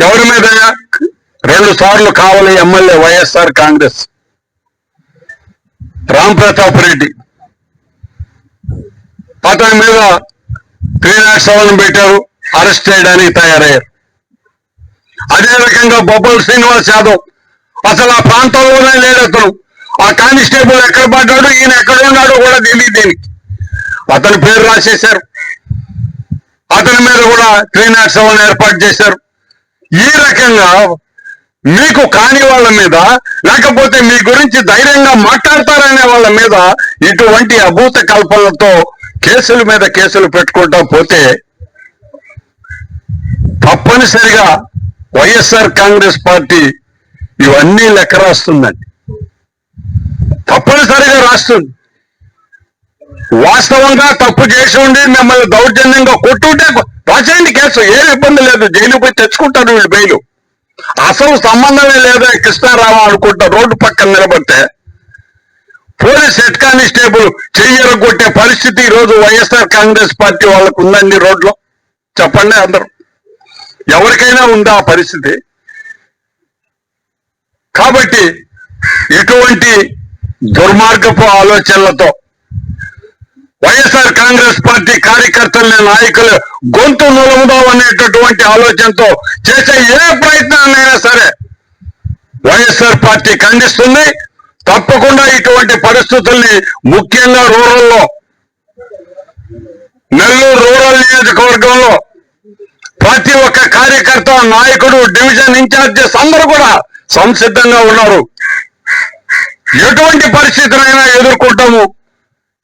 ఎవరి మీద? రెండు సార్లు కావాలి ఎమ్మెల్యే వైఎస్ఆర్ కాంగ్రెస్. రామ్ ప్రతాప్ రెడ్డి. అతని మీద త్రీ నాట్ సెవెన్ పెట్టారు అరెస్ట్ చేయడానికి తయారయ్యారు. అదే రకంగా బొబ్బల్ శ్రీనివాస్ యాదవ్. అసలు ఆ ప్రాంతంలోనే లేడు అతను. ఆ కానిస్టేబుల్ ఎక్కడ పడ్డాడు ఈయన ఎక్కడ ఉన్నాడో కూడా తెలియదు దీనికి. అతని పేరు రాసేశారు. అతని మీద కూడా త్రీ నాట్ సెవెన్ ఏర్పాటు చేశారు. ఈ రకంగా మీకు కాని వాళ్ళ మీద లేకపోతే మీ గురించి ధైర్యంగా మాట్లాడతారనే వాళ్ళ మీద ఇటువంటి అభూత కల్పనలతో కేసుల మీద కేసులు పెట్టుకుంటా పోతే తప్పనిసరిగా వైఎస్ఆర్ కాంగ్రెస్ పార్టీ ఇవన్నీ లెక్క రాస్తుందండి. తప్పనిసరిగా రాస్తుంది. వాస్తవంగా తప్పు చేసి ఉండి మిమ్మల్ని దౌర్జన్యంగా కొట్టుంటే రాసేయండి కేసు ఏం ఇబ్బంది లేదు జైలు పోయి తెచ్చుకుంటారు వీళ్ళు బెయిలు. అసలు సంబంధమే లేదా కృష్ణారామ అనుకుంటా రోడ్డు పక్కన నిలబడితే. పోలీస్ హెడ్ కానిస్టేబుల్ చెయ్యరగొట్టే పరిస్థితి ఈ రోజు వైఎస్ఆర్ కాంగ్రెస్ పార్టీ వాళ్ళకు ఉందండి రోడ్లో. చెప్పండి అందరూ. ఎవరికైనా ఉందా ఆ పరిస్థితి? కాబట్టి ఇటువంటి దుర్మార్గపు ఆలోచనలతో వైఎస్ఆర్ కాంగ్రెస్ పార్టీ కార్యకర్తల్ని నాయకులు గొంతు నులముదాం అనేటటువంటి ఆలోచనతో చేసే ఏ ప్రయత్నాన్నైనా సరే వైఎస్ఆర్ పార్టీ ఖండిస్తుంది. తప్పకుండా ఇటువంటి పరిస్థితుల్ని ముఖ్యంగా రూరల్లో నెల్లూరు రూరల్ నియోజకవర్గంలో ప్రతి ఒక్క కార్యకర్త నాయకుడు డివిజన్ ఇన్ఛార్జెస్ అందరూ కూడా సంసిద్ధంగా ఉన్నారు. ఎటువంటి పరిస్థితులైనా ఎదుర్కొంటాము.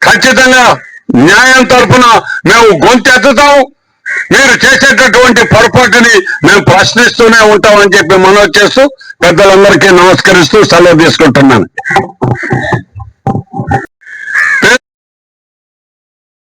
ఖచ్చితంగా న్యాయం తరఫున మేము గొంతెత్తుతాం. మీరు చేసేటటువంటి పొరపాటుని మేము ప్రశ్నిస్తూనే ఉంటామని చెప్పి మనవి చేస్తూ పెద్దలందరికీ నమస్కరిస్తూ సెలవు తీసుకుంటున్నాను.